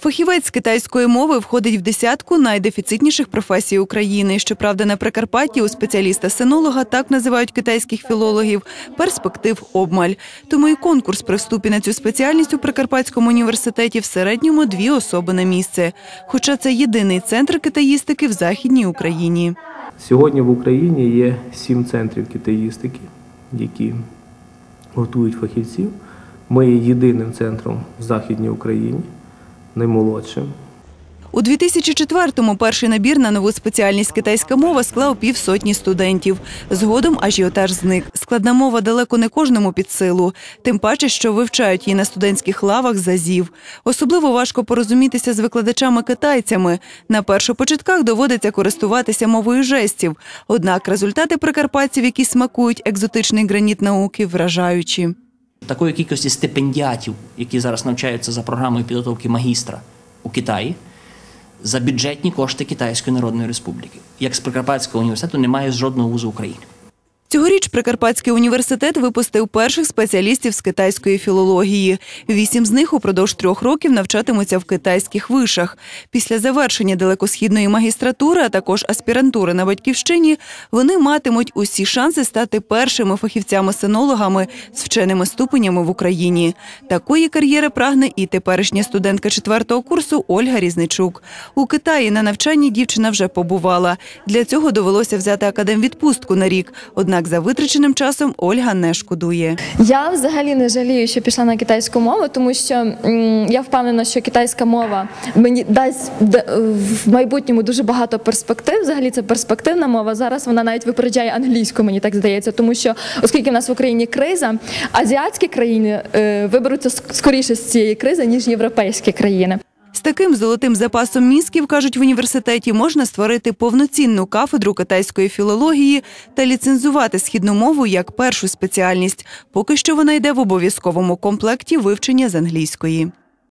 Фахівець китайської мови входить в десятку найдефіцитніших професій України. Щоправда, на Прикарпатті у спеціаліста-синолога так називають китайських філологів. Перспектив обмаль. Тому і конкурс при вступі на цю спеціальність у Прикарпатському університеті в середньому дві особи на місце. Хоча це єдиний центр китаїстики в Західній Україні. Сьогодні в Україні є сім центрів китаїстики, які готують фахівців. Ми є єдиним центром в Західній Україні, наймолодшим. У 2004-му перший набір на нову спеціальність китайська мова склав півсотні студентів. Згодом ажіотаж зник. Складна мова далеко не кожному під силу. Тим паче, що вивчають її на студентських лавах зазів. Особливо важко порозумітися з викладачами-китайцями. На першопочатках доводиться користуватися мовою жестів. Однак результати прикарпатців, які смакують екзотичний граніт науки, вражаючі. Такої кількості стипендіатів, які зараз навчаються за програмою підготовки магістра у Китаї, за бюджетні кошти Китайської Народної Республіки. Як з Прикарпатського університету немає жодного вузу України. Цьогоріч Прикарпатський університет випустив перших спеціалістів з китайської філології. Вісім з них упродовж трьох років навчатимуться в китайських вишах. Після завершення далекосхідної магістратури, а також аспірантури на батьківщині, вони матимуть усі шанси стати першими фахівцями-синологами з вченими ступенями в Україні. Такої кар'єри прагне і теперішня студентка четвертого курсу Ольга Різничук. У Китаї на навчанні дівчина вже побувала. Для цього довелося взяти академвідпустку на рік. Однак за витраченим часом Ольга не шкодує. Я взагалі не жалію, що пішла на китайську мову, тому що я впевнена, що китайська мова мені дасть д- в майбутньому дуже багато перспектив. Взагалі це перспективна мова. Зараз вона навіть випереджає англійську, мені так здається, тому що оскільки в нас в Україні криза, азіатські країни е, виберуться ск- скоріше з цієї кризи ніж європейські країни. Таким золотим запасом мізків, кажуть в університеті, можна створити повноцінну кафедру китайської філології та ліцензувати східну мову як першу спеціальність. Поки що вона йде в обов'язковому комплекті вивчення з англійської.